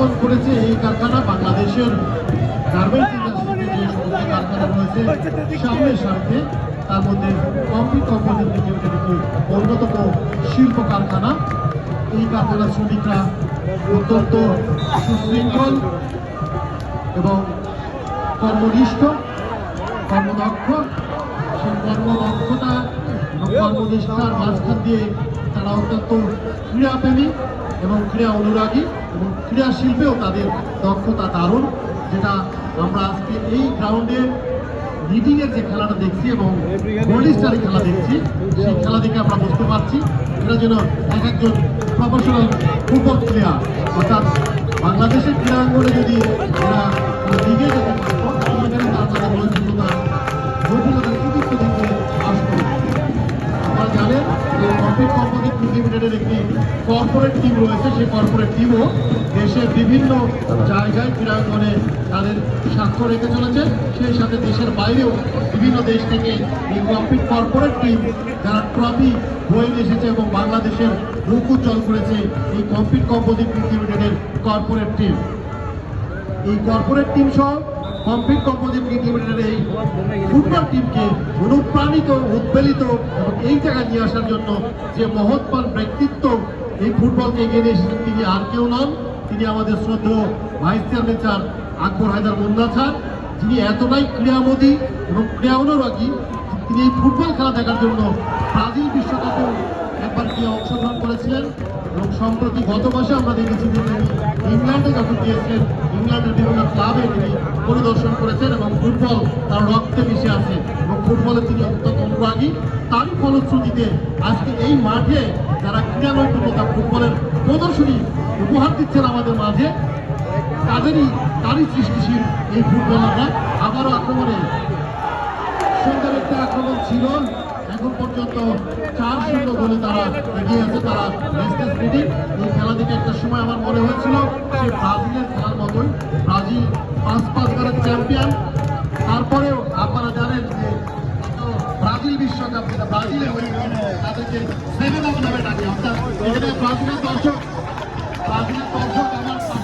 মনোযোগ করেছে এই কারখানা বাংলাদেশের গার্মেন্টস ইন্ডাস্ট্রিতে যে সমস্ত কারখানা রয়েছে, সামনের সারিতে তার মধ্যে কমপ্লিট কোম্পানি লিমিটেড অন্যতম শিল্প কারখানা। এই কারখানার শ্রমিকরা অত্যন্ত সুশৃঙ্খল এবং কর্মনিষ্ঠ, কর্মদক্ষ। সেই কর্মদক্ষতা কর্মনিষ্ঠার মাঝখান দিয়ে তারা অত্যন্ত ক্রীড়াপ্রেমী। এবং ক্রীড়া অনুরাগী এবং ক্রীড়া শিল্পেও তাদের দক্ষতা দারুণ, যেটা আমরা আজকে এই গ্রাউন্ডে মিটিংয়ের যে খেলাটা দেখছি এবং গোল্ডিস্টারি খেলা দেখছি, সেই খেলা দেখে আমরা বুঝতে পারছি এরা যেন এক একজন প্রফেশনাল ফুটবল প্লেয়ার অর্থাৎ বাংলাদেশের ক্রীড়াঙ্গনে যদি লিমিটেডের একটি কর্পোরেট টিম রয়েছে, সেই কর্পোরেট টিমও দেশের বিভিন্ন জায়গায় ক্রীড়াঙ্গনে তাদের স্বাক্ষর রেখে চলেছে। সেই সাথে দেশের বাইরেও বিভিন্ন দেশ থেকে এই কমপ্লিট কর্পোরেট টিম যারা ট্রফি বয়ে এসেছে এবং বাংলাদেশের মুখ উজ্জ্বল করেছে এই কমপ্লিট কম্পোজিট লিমিটেডের কর্পোরেট টিম এই কর্পোরেট টিম সহ কমপ্লিট কম্পোজিট লিমিটেডের এই ফুটবল টিমকে অনুপ্রাণিত, উদ্বেলিত এবং এই জায়গায় নিয়ে আসার জন্য যে মহৎমান ব্যক্তিত্ব এই ফুটবলকে এগিয়ে নিয়ে এসেছেন, তিনি আর কেউ নন। তিনি আমাদের শ্রদ্ধেয় vice chairman sir Akbar Haider Munna sir, যিনি এতটাই ক্রীড়ামোদী এবং ক্রীড়া অনুরাগী তিনি এই ফুটবল খেলা দেখার জন্য ব্রাজিল বিশ্বকাপেও একবার গিয়ে অংশগ্রহণ করেছিলেন এবং সম্প্রতি গত মাসে আমরা দেখেছি তিনি ইংল্যান্ডে যখন গিয়েছিলেন ইংল্যান্ডের বিভিন্ন ক্লাবে তিনি পরিদর্শন করেছেন এবং ফুটবল তার রক্তে মিশে আছে। এবং ফুটবলে তিনি অত্যন্ত অনুরাগী। তারই ফলশ্রুতিতে আজকে এই মাঠে যারা ক্রীড়া নৈপুণ্যতা ফুটবলের প্রদর্শনী উপহার দিচ্ছেন আমাদের মাঝে, তাদেরই, তারই সৃষ্টিশীল এই ফুটবলাররা আবারও আক্রমণে সুন্দর একটা আক্রমণ ছিল। এখন পর্যন্ত চার শূন্য গোলে তারা এগিয়ে আছে, তারা এই খেলা থেকে একটা সময় আমার মনে হয়েছিল, সে ব্রাজিলের যেটা ব্রাজিলে হয়েছে তাদেরকে সেভেন অফ নামে ডাকে। অর্থাৎ এখানে ব্রাজিলের দর্শক ব্রাজিলের দর্শক